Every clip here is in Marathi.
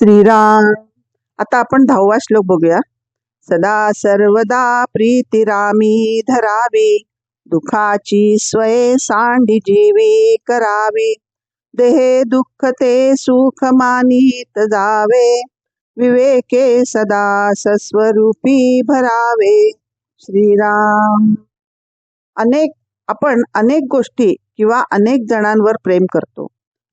श्रीराम. आता आपण दहावा श्लोक बघूया. सदा सर्वदा प्रीतिरामी धरावी. दुखाची स्वय सांडी जीवी करावी. देहे दुःख ते सुख मानित जावे. विवेके सदा सस्वरूपी भरावे. श्रीराम. अनेक आपण अनेक गोष्टी किंवा अनेक जणांवर प्रेम करतो.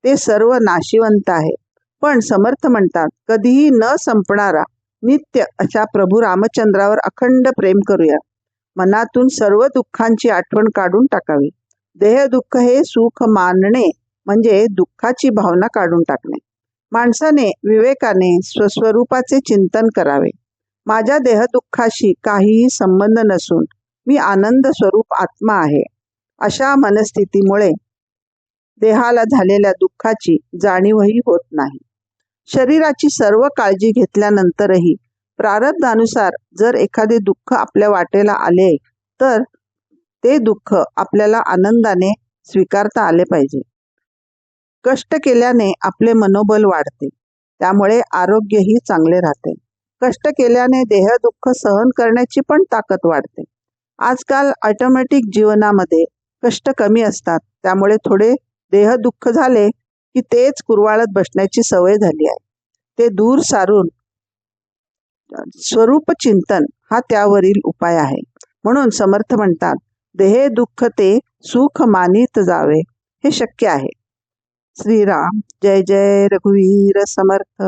ते सर्व नाशिवंत आहे. पण समर्थ म्हणतात कधीही न संपणारा नित्य अशा प्रभू रामचंद्रावर अखंड प्रेम करूया. मनातून सर्व दुःखांची आठवण काढून टाकावी. देह दुःख हे सुख मानणे म्हणजे दुःखाची भावना काढून टाकणे. माणसाने विवेकाने स्वस्वरूपाचे चिंतन करावे. माझ्या देहदुःखाशी काहीही संबंध नसून मी आनंद स्वरूप आत्मा आहे. अशा मनस्थितीमुळे देहाला झालेल्या दुःखाची जाणीवही होत नाही. शरीराची सर्व काळजी घेतल्यानंतरही प्रारब्धानुसार जर एखादे दुःख आपल्या वाटेला आले तर ते दुःख आपल्याला आनंदाने स्वीकारता आले पाहिजे. कष्ट केल्याने आपले मनोबल वाढते त्यामुळे आरोग्यही चांगले राहते. कष्ट केल्याने देह दुःख सहन करण्याची पण ताकद वाढते. आजकाल ऑटोमॅटिक जीवनामध्ये कष्ट कमी असतात त्यामुळे थोडे देह दुःख झाले की तेच कुरवाळत बसण्याची सवय झाली आहे. ते दूर सारून स्वरूप चिंतन हा त्यावरील उपाय आहे. म्हणून समर्थ म्हणतात देहे दुःख ते सुख मानित जावे हे शक्य आहे. श्रीराम जय जय रघुवीर समर्थ.